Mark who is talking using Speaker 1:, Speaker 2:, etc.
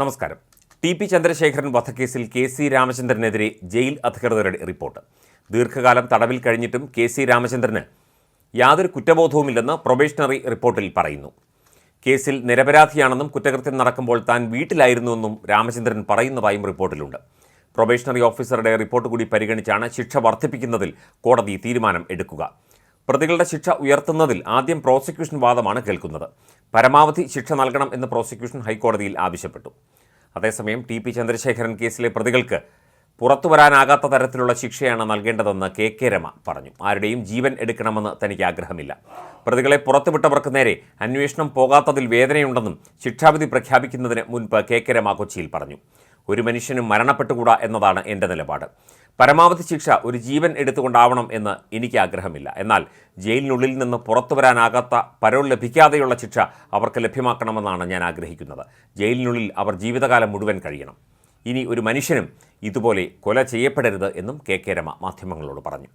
Speaker 1: നമസ്കാരം. T P Chandrasekharan വധക്കേസിൽ K C രാമചന്ദ്രനെതിരെ ജയിൽ അധികൃതരുടെ റിപ്പോർട്ട്. ദീർഘകാലം തടവിൽ കഴിഞ്ഞിട്ടും കെ സി രാമചന്ദ്രന് യാതൊരു കുറ്റബോധവുമില്ലെന്ന് പ്രൊബേഷണറി റിപ്പോർട്ടിൽ പറയുന്നു. കേസിൽ നിരപരാധിയാണെന്നും കുറ്റകൃത്യം നടക്കുമ്പോൾ താൻ വീട്ടിലായിരുന്നുവെന്നും രാമചന്ദ്രൻ പറയുന്നതായും റിപ്പോർട്ടിലുണ്ട്. പ്രൊബേഷണറി ഓഫീസറുടെ റിപ്പോർട്ട് കൂടി പരിഗണിച്ചാണ് ശിക്ഷ വർദ്ധിപ്പിക്കുന്നതിൽ കോടതി തീരുമാനം എടുക്കുക. പ്രതികളുടെ ശിക്ഷ ഉയർത്തുന്നതിൽ ആദ്യം പ്രോസിക്യൂഷൻ വാദമാണ് കേൾക്കുന്നത്. പരമാവധി ശിക്ഷ നൽകണം എന്ന് പ്രോസിക്യൂഷൻ ഹൈക്കോടതിയിൽ ആവശ്യപ്പെട്ടു. അതേസമയം ടി പി ചന്ദ്രശേഖരൻ കേസിലെ പ്രതികൾക്ക് പുറത്തു വരാനാകാത്ത തരത്തിലുള്ള ശിക്ഷയാണ് നൽകേണ്ടതെന്ന് കെ കെ രമ പറഞ്ഞു. ആരുടെയും ജീവൻ എടുക്കണമെന്ന് തനിക്ക് ആഗ്രഹമില്ല. പ്രതികളെ പുറത്തുവിട്ടവർക്ക് നേരെ അന്വേഷണം പോകാത്തതിൽ വേദനയുണ്ടെന്നും ശിക്ഷാവിധി പ്രഖ്യാപിക്കുന്നതിന് മുൻപ് കെ കെ രമ കൊച്ചിയിൽ പറഞ്ഞു. ഒരു മനുഷ്യനും മരണപ്പെട്ടുകൂടാ എന്നതാണ് എന്റെ നിലപാട്. പരമാവധി ശിക്ഷ ഒരു ജീവൻ എടുത്തുകൊണ്ടാവണം എന്ന് എനിക്ക് ആഗ്രഹമില്ല. എന്നാൽ ജയിലിനുള്ളിൽ നിന്ന് പുറത്തു വരാനാകാത്ത പരോൾ ലഭിക്കാതെയുള്ള ശിക്ഷ അവർക്ക് ലഭ്യമാക്കണമെന്നാണ് ഞാൻ ആഗ്രഹിക്കുന്നത്. ജയിലിനുള്ളിൽ അവർ ജീവിതകാലം മുഴുവൻ കഴിയണം. ഇനി ഒരു മനുഷ്യനും ഇതുപോലെ കൊല ചെയ്യപ്പെടരുത് എന്നും കെ കെ രമ മാധ്യമങ്ങളോട് പറഞ്ഞു.